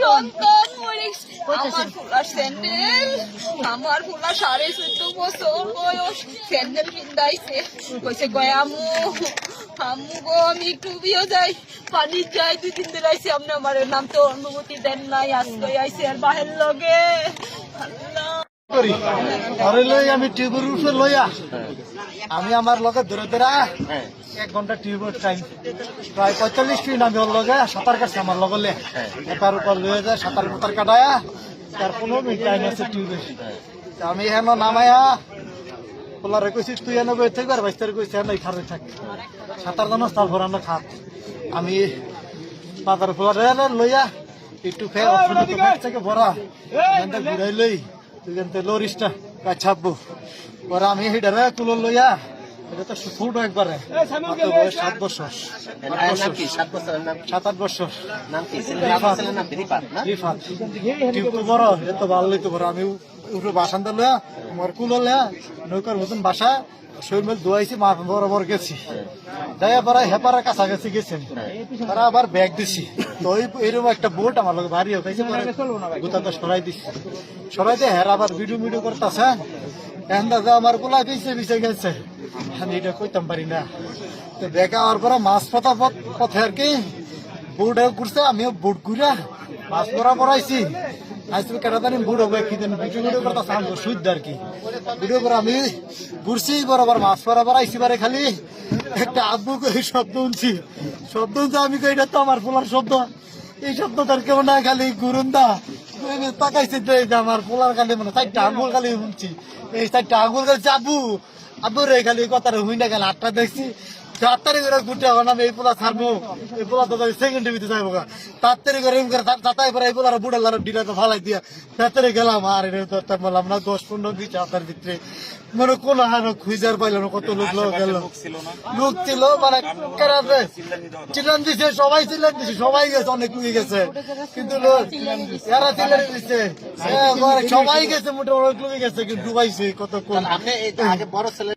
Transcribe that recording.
মরে আমার fuller sandal আমার ফুলার সাড়ে চোদ্দ বছর বয়স স্যান্ডেল কিনদাইছে কইছে গয়ামু গো আমি একটু বিয়ে যাই পানি যাই দুই তিন দিন আইসি আপনি আমার নাম তো অনুমতি দেন নাই আজকে আইসি আর বাহের লগে। আল্লাহ। করি। ঘরে লই আমি টিউবের উপরে লইয়া আমি আমার লগে ধরে ধরে এক ঘণ্টা টিউবের টাইম প্রায় পঁয়তাল্লিশ মিনিট আমি ওর লগে সাঁতার কাটছি আমার লগলে এটার উপর লয়ে যায়, সাঁতার কুতার কাটায়া তার পনেরো মিনিট টাইম আছে টিউবের। আমি হেন নামায়া, পোলারে কইছি, তুই এনে বই থাকবে আর বাইস্তারে কইছি, এনে খারে থাক। সাঁতার জানো তার ভরানো খাত আমি বাজার পোলারে লইয়া, একটু অর্থনীতি থেকে ভরা। ঘুরাই লই। তুই কিন্তু লরিসটা কাছাবো পরে আমি হেডারে কুলো লইয়া এটা তো ছোট একবারে। বয়স সাত বছর। সাত আট বছর। রিফাত। রিফাত। টিপু বড় এত ভালো লইতে বড় আমি উপরে বাসান্দা লইয়া আমার কুলো লইয়া নৌকার মতন বাসা শরীর মেল ধোয়াইছি মা বরাবর গেছি। যাই পরে হেপারের কাছাকাছি গেছেন। তারা আবার ব্যাগ দিছি। তো এরকম একটা বোট আমার লোক ভারী পরে গুতাটা সরাই দিছি। সরাই দিয়ে হের আবার ভিডিও ভিডিও করতেছে। এন্দাজে আমার পোলা গেছে বিছে গেছে। আমি এটা কইতাম পারি না। তো দেখা হওয়ার পরে মাছ পথা পথ- আর কি বুট ঘুরছে, আমিও বুট ঘুরা মাছ পরা পড়াইছি। আজকে কেটা জানি বুট হবে কি দিন ভিডিও ভিডিও করতে সামনে সুদ আর কি। ভিডিও করে আমি ঘুরছি, বরাবর মাছ পরা পড়াইছি বারে খালি। একটা আব্বু শব্দ শুনছি। শব্দ শুনছে, আমি এটা তো আমার পোলার শব্দ। এই শব্দ তার কেমন না, খালি ঘুরুন দা তাকাইছে আমার পোলার খালি মানে চারটা আঙ্গুল খালি শুনছি। এই চারটা আঙ্গুল খালি আব্বু আব্বু রে, খালি কথাটা হুই না গেল আটটা দেখছি। তাড়াতাড়ি করে এই পোলা ছাড়বো। এই পোলা তো সেকেন্ড টিভিতে যাইবো তাড়াতাড়ি করে এরকম করে তা- তাতাই করে এই পোলার লার ডিটা তো ফালাই দিয়া তাড়াতাড়ি গেলাম। আর এটা তো বললাম না দশ পনেরো ভিতরে। মানে কোন হার খুঁজার পাইল না কত লোক লোক গেল। লোক ছিল মানে চিল্লান দিছে সবাই চিল্লান দিছে সবাই গেছে অনেক লুকে গেছে। কিন্তু লোক এরা চিল্লান দিছে। হ্যাঁ, সবাই গেছে মোটামুটি লুকে গেছে কিন্তু ডুবাইছে কত কোন আপনি বড় ছেলে